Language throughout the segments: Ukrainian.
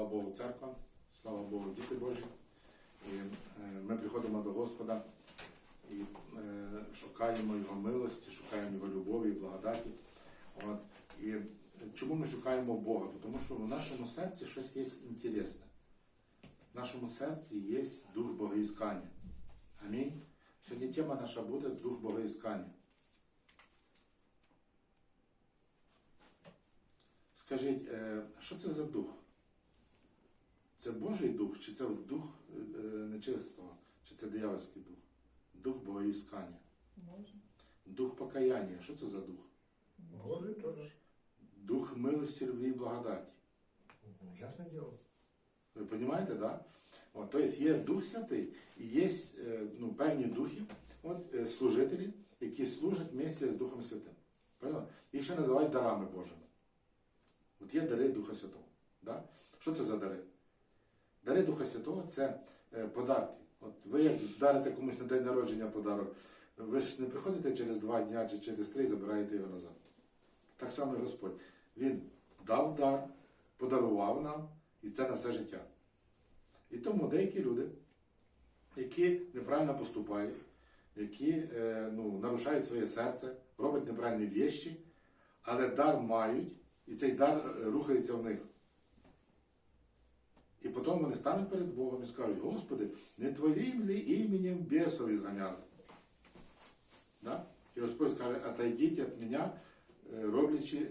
Слава Богу, церква, слава Богу, діти Божі. І, е, ми приходимо до Господа і е, шукаємо Його милості, шукаємо Його любові і благодаті. От. І чому ми шукаємо Бога? Тому що в нашому серці щось є інтересне. В нашому серці є дух богоіскання. Амінь. Сьогодні тема наша буде дух богоіскання. Скажіть, е, що це за дух? Це Божий дух, чи це дух е, нечистого, чи це диявольський дух? Дух богоіскання, дух покаяння. Що це за дух? Божий тоже. Дух милості, любві і благодаті. Ну, ясное дело. Ви розумієте, да? От, тобто є Дух Святий і є е, ну, певні духи, от, е, служителі, які служать вместе з Духом Святим. Поняли? Їх ще називають дарами Божими. От є дари Духа Святого. Да? Що це за дари? Дари Духа Святого це е, подарки. От ви як дарите комусь на день народження подарок, ви ж не приходите через два дня чи через три і забираєте його назад. Так само і Господь. Він дав дар, подарував нам, і це на все життя. І тому деякі люди, які неправильно поступають, які е, ну, нарушають своє серце, роблять неправильні віщі, але дар мають, і цей дар е, рухається в них. І потім вони стануть перед Богом і скажуть, Господи, не твоїм ли іменем бісові зганяли? Да? І Господь скаже, отойдіть від мене, е, роблячи,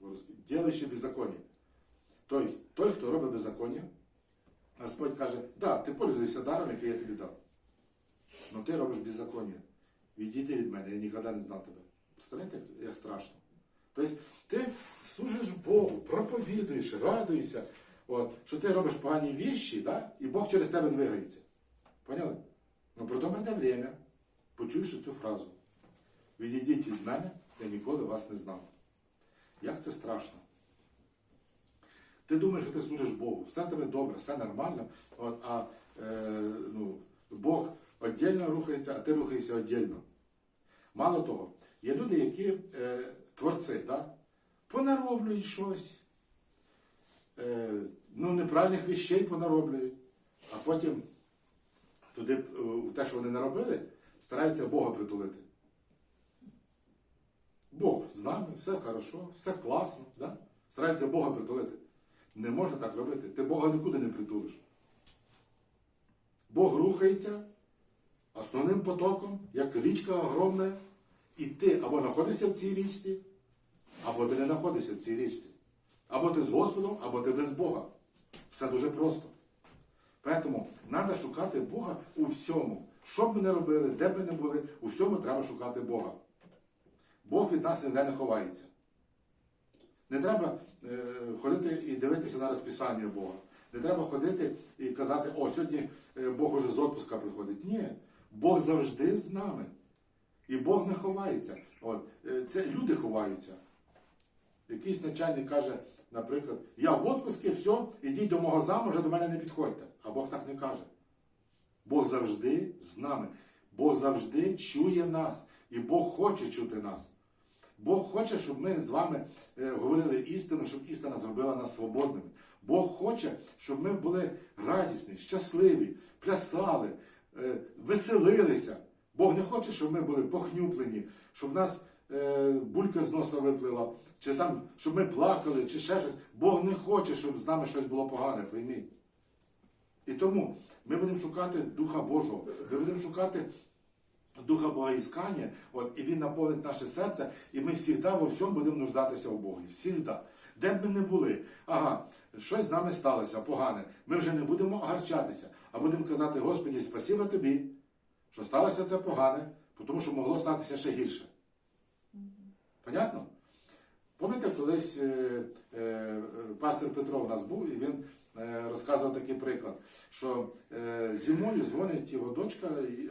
по-русски, ділячи беззаконня. Тобто, той, хто робить беззаконня, Господь каже, да, ти пользуєшся даром, який я тобі дав. Але ти робиш беззаконня. Відійди від мене, я ніколи не знав тебе. Представляєте, як страшно. Тобто ти служиш Богу, проповідуєш, радуєшся, от, що ти робиш погані віщі, да? і Бог через тебе двигається. Поняли? Ну потім прийде время, почуєш цю фразу. Відійдіть від мене, я ніколи вас не знав. Як це страшно? Ти думаєш, що ти служиш Богу, все в тебе добре, все нормально, от, а е, ну, Бог віддільно рухається, а ти рухаєшся віддільно. Мало того, є люди, які е, творці, да? понароблюють щось, ну, неправильних вещей понароблюють, а потім туди, е, в те, що вони наробили, стараються Бога притулити. Бог з нами, все хорошо, все класно, да? стараються Бога притулити. Не можна так робити. Ти Бога нікуди не притулиш. Бог рухається основним потоком, як річка огромна, і ти або знаходишся в цій річці, або ти не знаходишся в цій річці. Або ти з Господом, або ти без Бога. Все дуже просто. Тому треба шукати Бога у всьому. Що б ми не робили, де б ми не були, у всьому треба шукати Бога. Бог від нас ніде не ховається. Не треба е, ходити і дивитися на розписання Бога. Не треба ходити і казати, о, сьогодні е, Бог уже з отпуска приходить. Ні, Бог завжди з нами. І Бог не ховається. От, е, це люди ховаються. Якийсь начальник каже, наприклад, я в отпуску, все, ідіть до мого заму, вже до мене не підходьте. А Бог так не каже. Бог завжди з нами. Бог завжди чує нас. І Бог хоче чути нас. Бог хоче, щоб ми з вами е, говорили істину, щоб істина зробила нас свободними. Бог хоче, щоб ми були радісні, щасливі, плясали, е, веселилися. Бог не хоче, щоб ми були похнюплені, щоб нас булька з носа виплила, чи там, щоб ми плакали, чи ще щось. Бог не хоче, щоб з нами щось було погане, пойміть. І тому ми будемо шукати Духа Божого, ми будемо шукати Духа Богоіскання, от, і Він наповнить наше серце, і ми завжди во всьому будемо нуждатися у Богі. Всігда. Де б ми не були, ага, щось з нами сталося погане. Ми вже не будемо огарчатися, а будемо казати, Господі, спасибо тобі, що сталося це погане, тому що могло статися ще гірше. Понятно? Пам'ятаєте, колись е, е, пастор Петро у нас був, і він е, розказував такий приклад, що зимою дзвонить його дочка,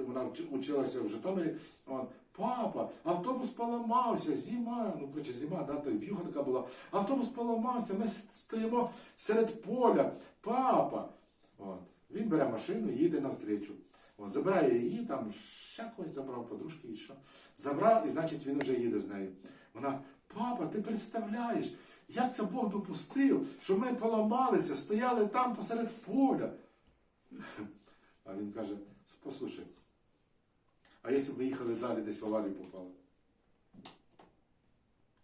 вона вч- училася в Житомирі. Он, Папа, автобус поламався, зима, ну коротше, зима, да, в'юга така була. Автобус поламався, ми стоїмо серед поля. Папа. От. Він бере машину, їде навстрічу. От, забирає її, там ще когось забрав, подружки і що. Забрав, і значить він вже їде з нею. Вона, папа, ти представляєш, як це Бог допустив, що ми поламалися, стояли там посеред поля. А він каже, послухай, а якщо б ви їхали далі, десь в аварію попали?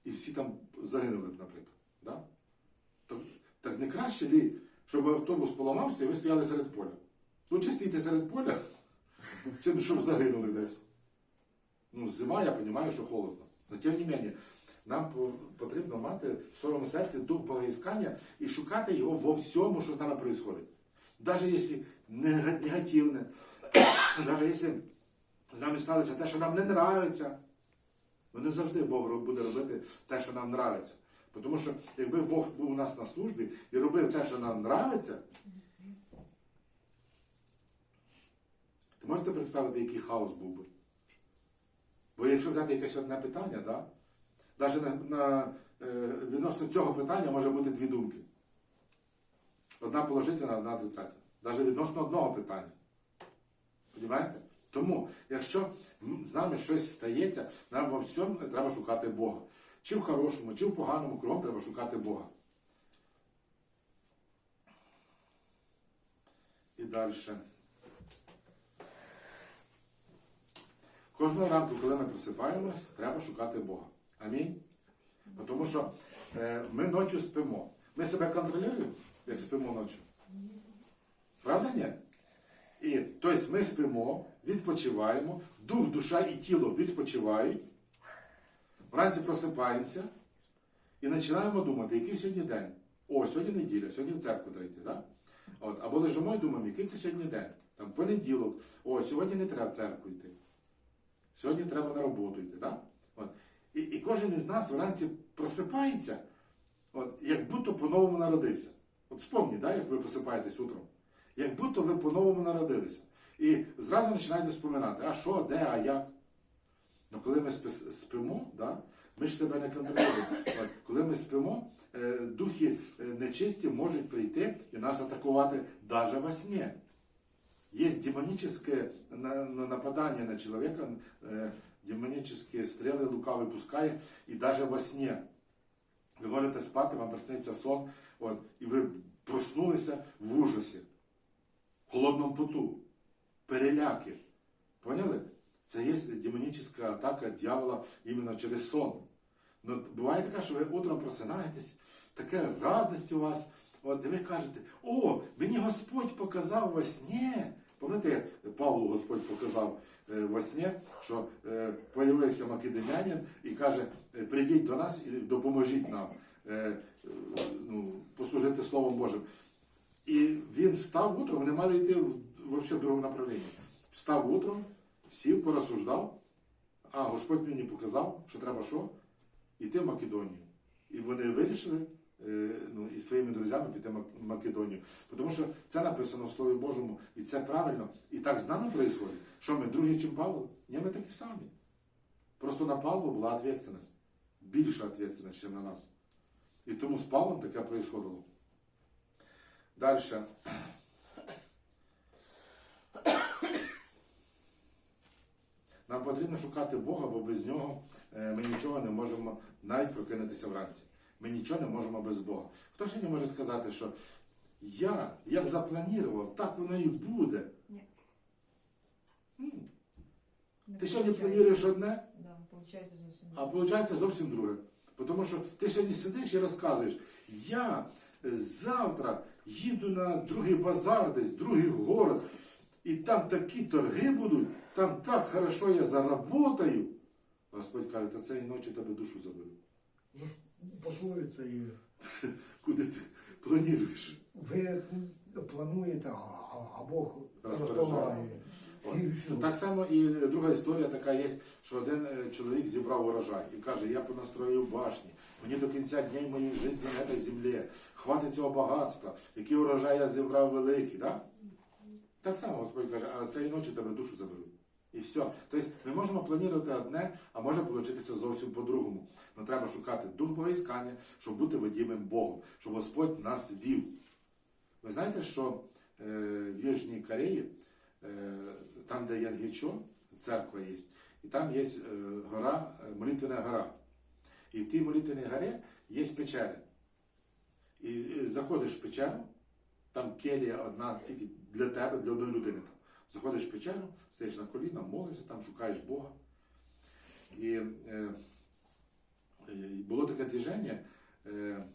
І всі там загинули б, наприклад. Да? Так, так не краще ли, щоб автобус поламався і ви стояли серед поля? Лучше стійте серед поля, чим щоб загинули десь. Ну, зима, я розумію, що холодно. Но тим не менше, нам потрібно мати в своєму серці дух богоіскання і шукати його во всьому, що з нами відбувається. Навіть якщо негативне, навіть якщо з нами сталося те, що нам не подобається, ну не завжди Бог буде робити те, що нам подобається. Тому що якби Бог був у нас на службі і робив те, що нам подобається, то можете представити, який хаос був би. Бо якщо взяти якесь одне питання, да, навіть на, на, е, відносно цього питання може бути дві думки. Одна положительна, одна отрицательна. Навіть відносно одного питання. Понимаєте? Тому, якщо з нами щось стається, нам во всьому треба шукати Бога. Чи в хорошому, чи в поганому, кругом треба шукати Бога. І далі. Кожного ранку, коли ми просипаємось, треба шукати Бога. Амінь. Тому що е, ми ночі спимо. Ми себе контролюємо, як спимо ночі. Правда ні? І тобто ми спимо, відпочиваємо, дух, душа і тіло відпочивають. Вранці просипаємося і починаємо думати, який сьогодні день. О, сьогодні неділя, сьогодні в церкву треба. Да? От, або лежимо і думаємо, який це сьогодні день. Там понеділок, о, сьогодні не треба в церкву йти. Сьогодні треба на роботу йти. Да? От. І, і кожен із нас вранці просипається, от, як будто по-новому народився. От спомніть, да, як ви просипаєтесь утром. Як будто ви по-новому народилися. І зразу починаєте споминати, а що, де, а як. Ну, коли ми спимо, да, ми ж себе не контролюємо. От, коли ми спимо, е, духи е, нечисті можуть прийти і нас атакувати навіть во сні. Есть демоническое на- на- нападание на человека, э, демонические стрелы лукавый пускає, і даже во сне. Ви можете спати, вам присниться сон, от, і ви проснулися в ужасі, в холодному поту, переляки. Поняли? Це є демонічна атака дьявола іменно через сон. Ну, буває таке, що ви утром просинаєтесь, така радість у вас, от, і ви кажете, о, мені Господь показав во сні. Пам'ятаєте, як Павлу Господь показав е, во сні, що е, появився македонянин і каже, «Е, прийдіть до нас і допоможіть нам е, е, ну, послужити Словом Божим. І він встав утром, вони мали йти в, другому направленні. Встав утром, сів, порозсуждав, а Господь мені показав, що треба що? Йти в Македонію. І вони вирішили е, ну, із своїми друзями піти в Македонію. Тому що це написано в Слові Божому, і це правильно. І так з нами відбувається. Що ми другі, чим Павло? Ні, ми такі самі. Просто на Павло була відповідальність. Більша відповідальність, ніж на нас. І тому з Павлом таке происходило. Далі. Нам потрібно шукати Бога, бо без нього е, ми нічого не можемо навіть прокинутися вранці. Ми нічого не можемо без Бога. Хто сьогодні може сказати, що я як запланував, так воно і буде. Ні. М, Не Ти сьогодні получається. плануєш одне, Да, получається зовсім. а виходить зовсім друге. Тому що ти сьогодні сидиш і розказуєш, я завтра їду на другий базар, десь другий город, і там такі торги будуть, там так хорошо я заработаю. Господь каже, та цієї ночі тебе душу заберу. Ну, і Куди ти плануєш? ви плануєте, а, Бог все. Так само і друга історія така є, що один е, чоловік зібрав урожай і каже, я понастрою башні, мені до кінця днів моєї житті на цій землі, хватить цього багатства, який урожай я зібрав великий. Да? Так само Господь каже, а цієї ночі тебе душу заберу. І все. Тобто ми можемо планувати одне, а може вийти зовсім по-другому. Но треба шукати дух богоіскання, щоб бути водімим Богом, щоб Господь нас вів. Ви знаєте, що е, в Южній Кореї, е, там, де Янгічо, церква є, і там є е, гора, е, молитвена гора. І в тій молитвеній горі є печери. І, і заходиш в печеру, там келія одна тільки для тебе, для одної людини. Заходиш в печеру, стоїш на коліна, молишся, там шукаєш Бога. І е, е, було таке движення, е, е,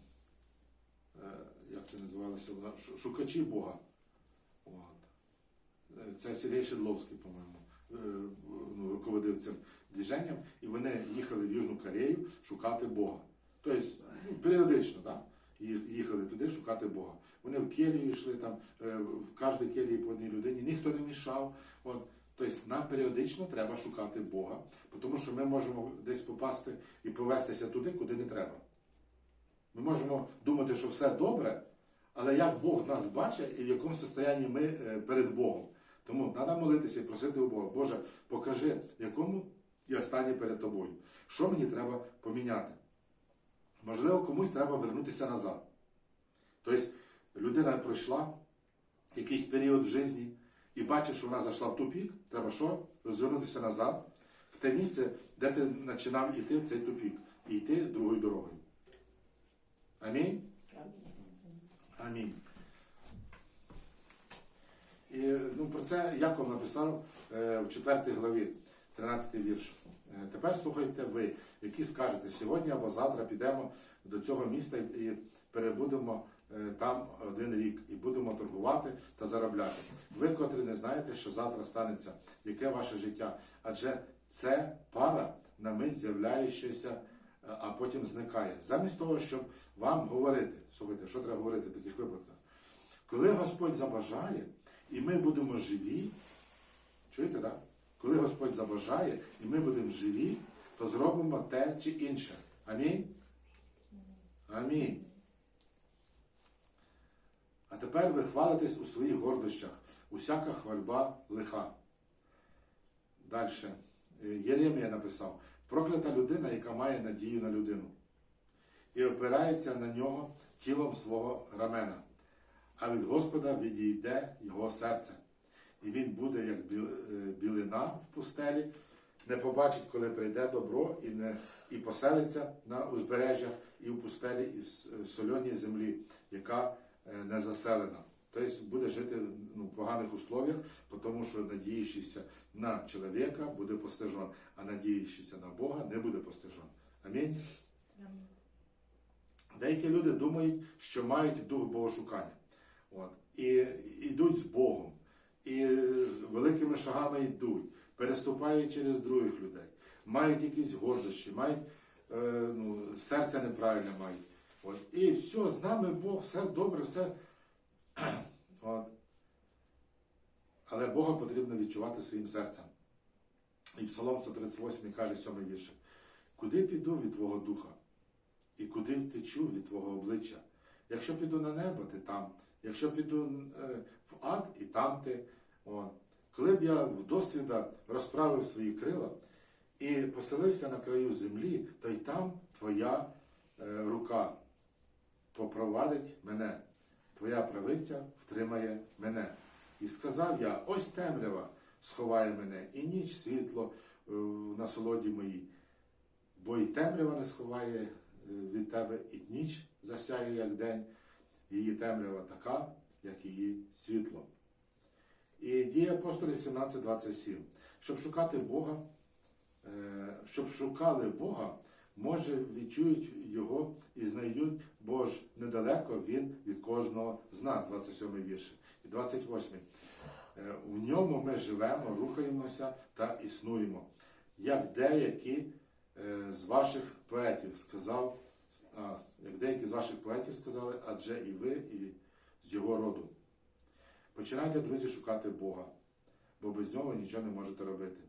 як це називалося, шукачі Бога. От. Е, Це Сергій Шедловський, по-моєму, е, ну, руководив цим движенням, і вони їхали в Южну Корею шукати Бога. Тобто, ну, періодично, так? Їхали туди шукати Бога. Вони в келію йшли там, е, в кожній келії по одній людині, ніхто не мішав. От. Тобто нам періодично треба шукати Бога, тому що ми можемо десь попасти і повестися туди, куди не треба. Ми можемо думати, що все добре, але як Бог нас бачить і в якому стані ми е, перед Богом. Тому треба молитися і просити у Бога, Боже, покажи, якому я стані перед тобою. Що мені треба поміняти? Можливо, комусь треба вернутися назад. Тобто людина пройшла якийсь період в житті і бачить, що вона зайшла в тупік, треба що? Розвернутися назад в те місце, де ти починав йти в цей тупік, і йти другою дорогою. Амінь? Амінь. І ну, про це Яков написав е, в 4 главі, 13 вірш. Е, Тепер слухайте ви, які скажете, сьогодні або завтра підемо до цього міста і перебудемо е, там один рік і будемо торгувати та заробляти. Ви, котрі не знаєте, що завтра станеться, яке ваше життя, адже це пара на мить з'являючася, е, а потім зникає. Замість того, щоб вам говорити, слухайте, що треба говорити в таких випадках? Коли Господь забажає, і ми будемо живі, чуєте, так? Коли Господь забажає, і ми будемо живі, то зробимо те чи інше. Амінь? Амінь. А тепер ви хвалитесь у своїх гордощах, усяка хвальба лиха. Далі. Єремія написав: проклята людина, яка має надію на людину, і опирається на нього тілом свого рамена, а від Господа відійде його серце. І він буде як е, білина в пустелі, не побачить, коли прийде добро, і не і поселиться на узбережжях і в пустелі, і в с- сольоній землі, яка е, не заселена. Тобто буде жити ну, в поганих условиях, тому що надіючися на чоловіка буде постижен, а надіючися на Бога не буде постижен. Амінь. Деякі люди думають, що мають дух богошукання. От. І йдуть з Богом, і великими шагами йдуть, переступають через других людей, мають якісь гордощі, мають е, ну, серце неправильне мають. От. І все, з нами Бог, все добре, все. От. Але Бога потрібно відчувати своїм серцем. І Псалом 138 каже сьомий вірш. Куди піду від Твого духа? І куди втечу від Твого обличчя? Якщо піду на небо, ти там. Якщо піду е, в ад, і там ти. Коли б я в досвіда розправив свої крила і поселився на краю землі, то й там твоя е, рука попровадить мене, твоя правиця втримає мене. І сказав я: ось темрява сховає мене, і ніч світло е, в насолоді моїй. Бо і темрява не сховає від тебе, і ніч засяє, як день, її темрява така, як її світло. І дія апостолів 17.27. Щоб шукати Бога, е, щоб шукали Бога, може відчують Його і знайдуть, бо ж недалеко Він від кожного з нас, 27 вірш. І 28. Е, В ньому ми живемо, рухаємося та існуємо. Як деякі е, з ваших поетів сказав, а, як деякі з ваших поетів сказали, адже і ви, і з його роду. Починайте, друзі, шукати Бога, бо без нього нічого не можете робити.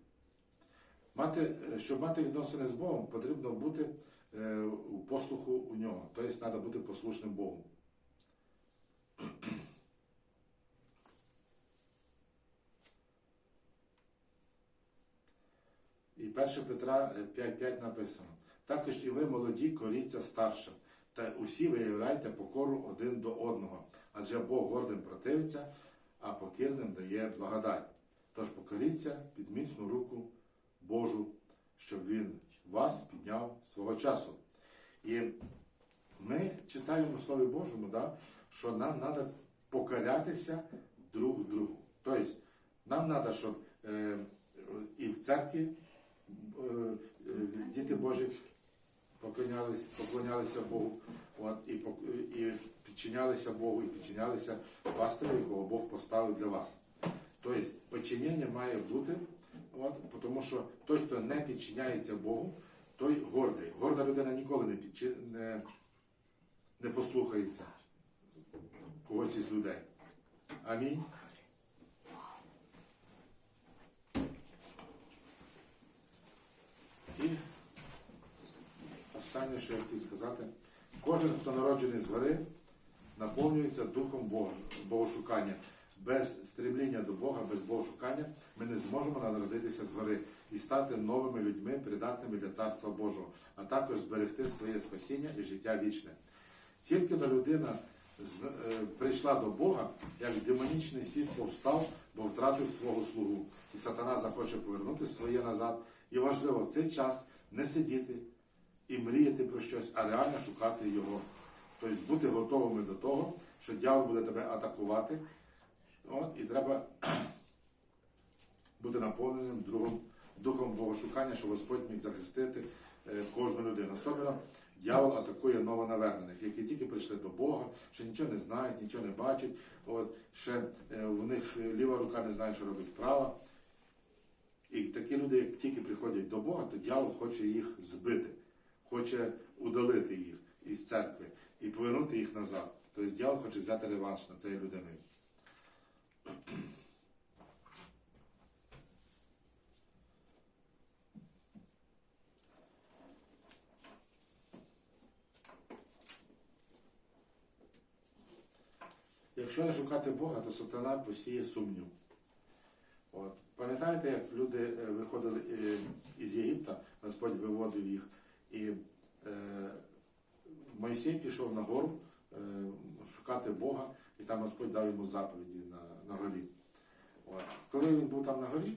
Мати, е, щоб мати відносини з Богом, потрібно бути е, у послуху у нього. Тобто треба бути послушним Богу. І 1 Петра е, 5.5 написано. Також і ви, молоді, коріться старшим, та усі виявляйте покору один до одного, адже Бог гордим противиться, а покірним дає благодать. Тож покоріться під міцну руку Божу, щоб він вас підняв свого часу. І Ми читаємо в Слові Божому, да, що нам треба покорятися друг другу. Тобто, нам треба, щоб е, і в церкві е, е, діти Божі поклонялись, поклонялися Богу, от, і, і підчинялися Богу, і підчинялися пастору, якого Бог поставив для вас. Тобто підчинення має бути, от, тому що той, хто не підчиняється Богу, той гордий. Горда людина ніколи не, підчи, не, не послухається когось із людей. Амінь. І останнє, що я хотів сказати, кожен, хто народжений згори, наповнюється духом богошукання. Без стремління до Бога, без богошукання ми не зможемо народитися згори і стати новими людьми, придатними для Царства Божого, а також зберегти своє спасіння і життя вічне. Тільки та людина е, прийшла до Бога, як демонічний світ повстав, бо втратив свого слугу. І сатана захоче повернути своє назад. І важливо в цей час не сидіти і мріяти про щось, а реально шукати його. Тобто бути готовими до того, що дьявол буде тебе атакувати. От, і треба бути наповненим другом, духом Богошукання, щоб Господь міг захистити е, кожну людину. Особливо дьявол атакує новонавернених, які тільки прийшли до Бога, ще нічого не знають, нічого не бачать. От, ще е, в них ліва рука не знає, що робить права. І такі люди, як тільки приходять до Бога, то дьявол хоче їх збити, хоче удалити їх із церкви і повернути їх назад. Тобто дьявол хоче взяти реванш над цією людиною. Якщо не шукати Бога, то сатана посіє сумнів. От. Пам'ятаєте, як люди е, виходили е, із Єгипта, Господь виводив їх, і е, Мойсей пішов на гору е, шукати Бога, і там Господь дав йому заповіді на, на горі. От. Коли він був там на горі,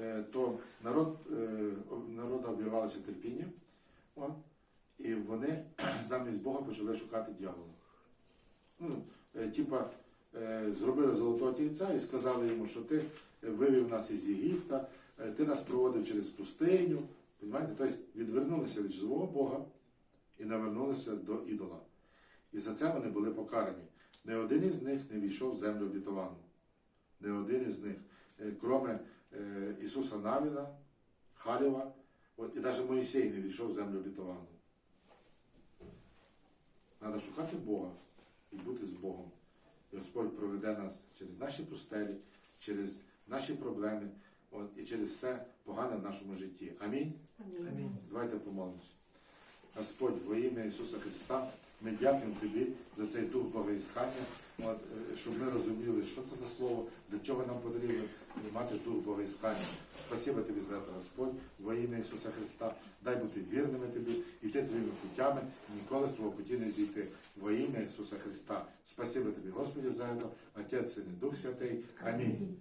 е, то народ, е, народа обірвалося терпіння, от, і вони замість Бога почали шукати дьявола. Ну, е, типа, е, зробили золотого тільця і сказали йому, що ти вивів нас із Єгипта, е, ти нас проводив через пустиню. Понимаєте? Тобто відвернулися від живого Бога і навернулися до ідола. І за це вони були покарані. Не один із них не війшов в землю обітовану. Не один із них. Е, Кроме е, Ісуса Навіна, Халєва, і навіть Моїсей не війшов в землю обітовану. Треба шукати Бога і бути з Богом. І Господь проведе нас через наші пустелі, через наші проблеми от, і через все погане в нашому житті. Амінь. Амінь. Давайте помолимося. Господь, во ім'я Ісуса Христа, ми дякуємо Тобі за цей дух богоіскання, от, е, щоб ми розуміли, що це за слово, для чого нам потрібно мати дух богоіскання. Спасибо Тобі за це, Господь, во ім'я Ісуса Христа. Дай бути вірними Тобі, іти Твоїми путями, ніколи з Твого путі не зійти. Во ім'я Ісуса Христа. Спасибо Тобі, Господи, за це, Отець Син і Дух Святий. Амінь.